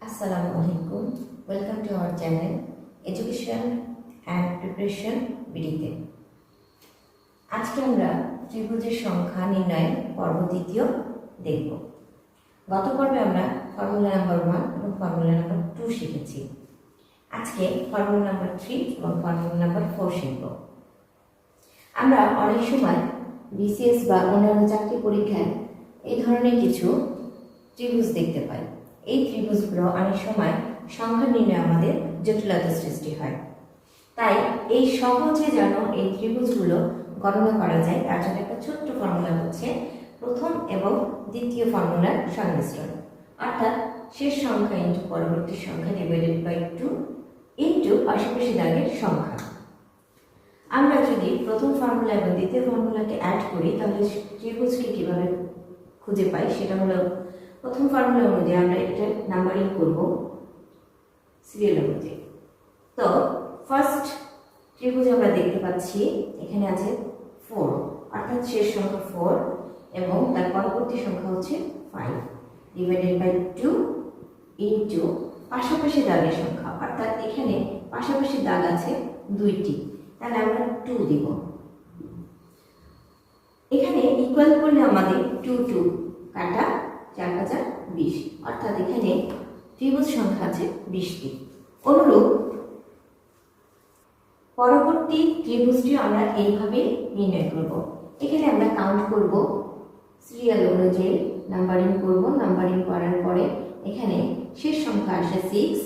Assalamu alaikum. Welcome to our channel, Education and Preparation বিডিতে আজকে আমরা ত্রিভুজের সংখ্যা নির্ণয়ের পর্ব দ্বিতীয় দেখব। গত পর্বে আমরা ফর্মুলা নাম্বার ওয়ান এবং ফর্মুলা নাম্বার টু শিখেছি। আজকে ফর্মুলা নাম্বার থ্রি এবং ফর্মুলা নাম্বার ফোর শিখব। আমরা অনেক সময় বিসিএস বা অন্যান্য চাকরি পরীক্ষায় এই ধরনের কিছু ত্রিভুজ দেখতে পাই। এই ত্রিভুজগুলো অনেক সময় সংখ্যা নির্ণয়ে আমাদের জটিলতা সৃষ্টি হয়। তাই এই সহজে যেন এই ত্রিভুজগুলো গণনা করা যায়, তার জন্য একটা ছোট্ট ফর্মুলা হচ্ছে প্রথম এবং দ্বিতীয় ফর্মুলার সংমিশ্রণ। অর্থাৎ শেষ সংখ্যা ইন্টু পরবর্তী সংখ্যা ডিভাইডেড বাই টু ইন্টু পাশাপাশি দাগের সংখ্যা। আমরা যদি প্রথম ফর্মুলা এবং দ্বিতীয় ফর্মুলাকে অ্যাড করি, তাহলে ত্রিভুজকে কীভাবে খুঁজে পাই সেটা হলো প্রথম ফর্মুলা অনুযায়ী আমরা এটা নাম্বারিং করব সিরিয়াল অনুযায়ী তো ফার্স্ট ত্রিভুজ আমরা দেখতে পাচ্ছি, এখানে আছে ফোর অর্থাৎ শেষ সংখ্যা ফোর এবং তার পরবর্তী সংখ্যা হচ্ছে five divided by two into পাশাপাশি দাগের সংখ্যা, অর্থাৎ এখানে পাশাপাশি দাগ আছে দুইটি, তাহলে আমরা টু দিব। এখানে ইকুয়াল করলে আমাদের টু টু কাটা চার হাজার বিশ। অর্থাৎ এখানে ত্রিভুজ সংখ্যা আছে বিশটি। অনুরূপ, পরবর্তী ত্রিভুজটি আমরা এইভাবে নির্ণয় করব। এখানে আমরা কাউন্ট করব সিরিয়াল অনুযায়ী নাম্বারিং করব নাম্বারিং করার পরে এখানে শেষ সংখ্যা আসে সিক্স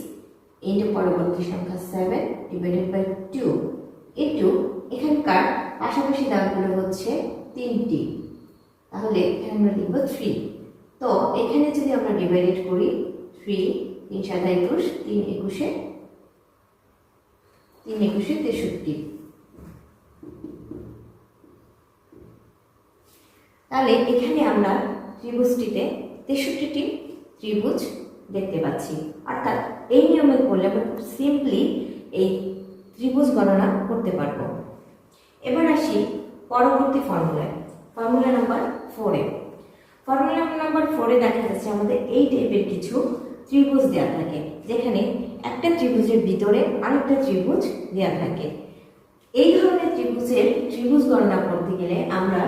ইন্টু পরবর্তী সংখ্যা seven divided by two into এখানকার পাশাপাশি দাগগুলো হচ্ছে তিনটি। তাহলে এখানে আমরা লিখব থ্রি তো এখানে যদি আমরা ডিভাইডেড করি থ্রি তিন সাত একুশ, তিন একুশে তিন একুশে তেষট্টি। তাহলে এখানে আমরা ত্রিভুজটিতে তেষট্টিটি ত্রিভুজ দেখতে পাচ্ছি। অর্থাৎ এই নিয়মে করলে আমরা খুব সিম্পলি এই ত্রিভুজ গণনা করতে পারব। এবার আসি পরবর্তী ফর্মুলায় ফর্মুলা নাম্বার ফোরে ফর্মুলা নাম্বার ফোরে দেখা যাচ্ছে আমাদের এই টাইপের কিছু ত্রিভুজ দেওয়া থাকে। যেখানে একটা ত্রিভুজের ভিতরে আরেকটা ত্রিভুজ দেওয়া থাকে। এই ধরনের ত্রিভুজের ত্রিভুজ গণনা করতে গেলে আমরা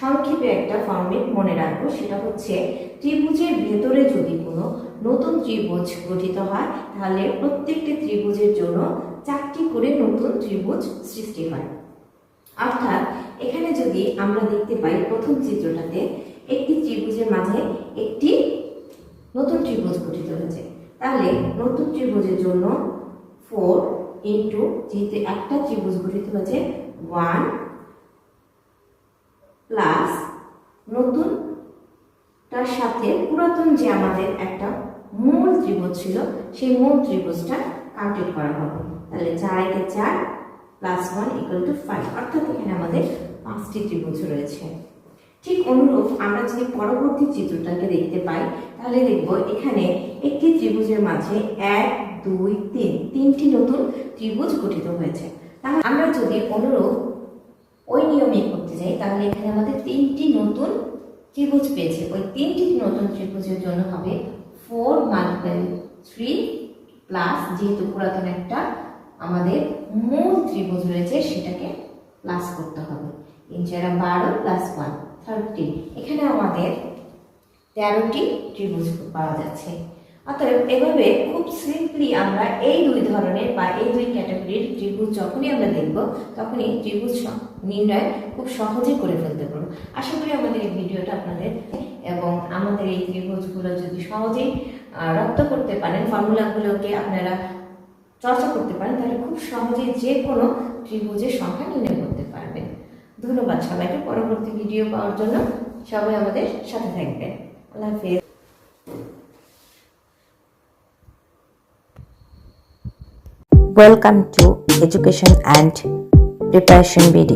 সংক্ষেপে একটা ফর্মেট মনে রাখব, সেটা হচ্ছে ত্রিভুজের ভেতরে যদি কোনো নতুন ত্রিভুজ গঠিত হয়, তাহলে প্রত্যেকটি ত্রিভুজের জন্য চারটি করে নতুন ত্রিভুজ সৃষ্টি হয়। অর্থাৎ এখানে যদি আমরা দেখতে পাই প্রথম চিত্রটাতে একটি ত্রিভুজের মাঝে একটি নতুন ত্রিভুজ গঠিত হয়েছে। তাহলে নতুন ত্রিভুজের জন্য ফোর ইন্টু যেহেতু একটা ত্রিভুজ গঠিত হয়েছে ওয়ান প্লাস নতুন তার সাথে পুরাতন যে আমাদের একটা মূল ত্রিভুজ ছিল, সেই মূল ত্রিভুজটা কাউন্টেড করা হবে। তাহলে চার একে চার plus one equal to five অর্থাৎ এখানে আমাদের পাঁচটি ত্রিভুজ রয়েছে। অনুরূপ আমরা যদি পরবর্তী চিত্রটাকে দেখতে পাই, তাহলে দেখব এখানে একটি ত্রিভুজের মাঝে এক, দুই, তিন, তিনটি নতুন ত্রিভুজ গঠিত হয়েছে। তাহলে আমরা যদি অনুরূপ ওই নিয়মে করতে যাই, তাহলে এখানে আমাদের তিনটি নতুন ত্রিভুজ পেয়েছে। ওই তিনটি নতুন ত্রিভুজের জন্য হবে ফোর মাল্টিপ্লাই থ্রি প্লাস যেহেতু পুরাতন একটা আমাদের মূল ত্রিভুজ রয়েছে, সেটাকে প্লাস করতে হবে। তিন চারা বারো প্লাস ওয়ান থার্টিন এখানে আমাদের তেরোটি ত্রিভুজ পাওয়া যাচ্ছে। অতএব এভাবে খুব সিম্পলি আমরা এই দুই ধরনের বা এই দুই ক্যাটাগরির ত্রিভুজ যখনই আমরা দেখব, তখনই ত্রিভুজ নির্ণয় খুব সহজে করে ফেলতে পারব। আশা করি আমাদের এই ভিডিওটা আপনাদের এবং আমাদের এই ত্রিভুজগুলো যদি সহজেই রপ্ত করতে পারেন, ফর্মুলাগুলোকে আপনারা চর্চা করতে পারেন, তাহলে খুব সহজেই যে কোনো ত্রিভুজের সংখ্যা নির্ণয় করতে পারবেন। ধন্যবাদ সবাইকে পরবর্তী ভিডিও পাওয়ার জন্য। সবাই আমাদের সাথে থাকবেন। আল্লাহ হাফেজ। Welcome to Education and Preparation BD.